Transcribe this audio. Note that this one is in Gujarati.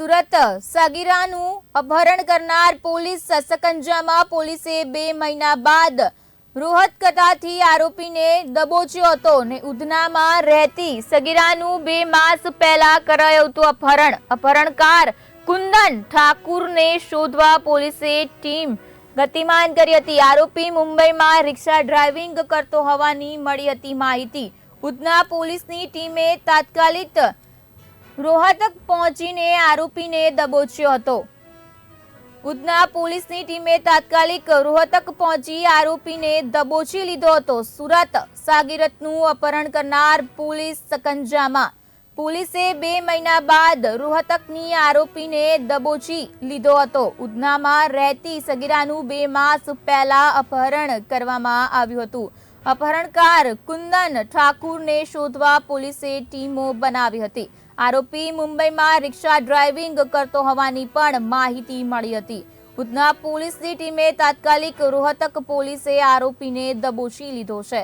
સુરત સગીરાનું અપહરણ કરનાર પોલીસ સસકંજામાં પોલીસે બે મહિના બાદ રોહત કથાથી આરોપીને દબોચ્યો હતો ને ઉધનામાં રહેતી સગીરાનું બે માસ પહેલા કરાયું હતું અપહરણ. અપહરણકાર કુંદન ઠાકુરને શોધવા પોલીસે ટીમ ગતિમાન કરી હતી. આરોપી મુંબઈમાં રિક્ષા ડ્રાઇવિંગ કરતો હોવાની મળી હતી માહિતી. ઉધના પોલીસની ટીમે તાત્કાલિક રોહતક પહોંચીને આરોપીને દબોચ્યો હતો. ઉધના પોલીસની ટીમે તાત્કાલિક રોહતક પહોંચી આરોપીને દબોચી લીધો હતો. સુરત સાગીરતનું અપહરણ કરનાર પોલીસ સકંજામાં. પોલીસે બે મહિના બાદ રોહતકની આરોપીને દબોચી લીધો હતો. ઉધનામાં રહેતી સગીરાનું બે માસ પહેલા અપહરણ કરવામાં આવ્યું હતું. અપહરણકાર કુંદન ઠાકુરને શોધવા પોલીસે ટીમો બનાવી હતી. આરોપી મુંબઈમાં રિક્ષા ડ્રાઇવિંગ કરતો હોવાની પણ માહિતી મળી હતી. ઉધના પોલીસની ટીમે તાત્કાલિક રોહતક પોલીસે આરોપીને દબોચી લીધો છે.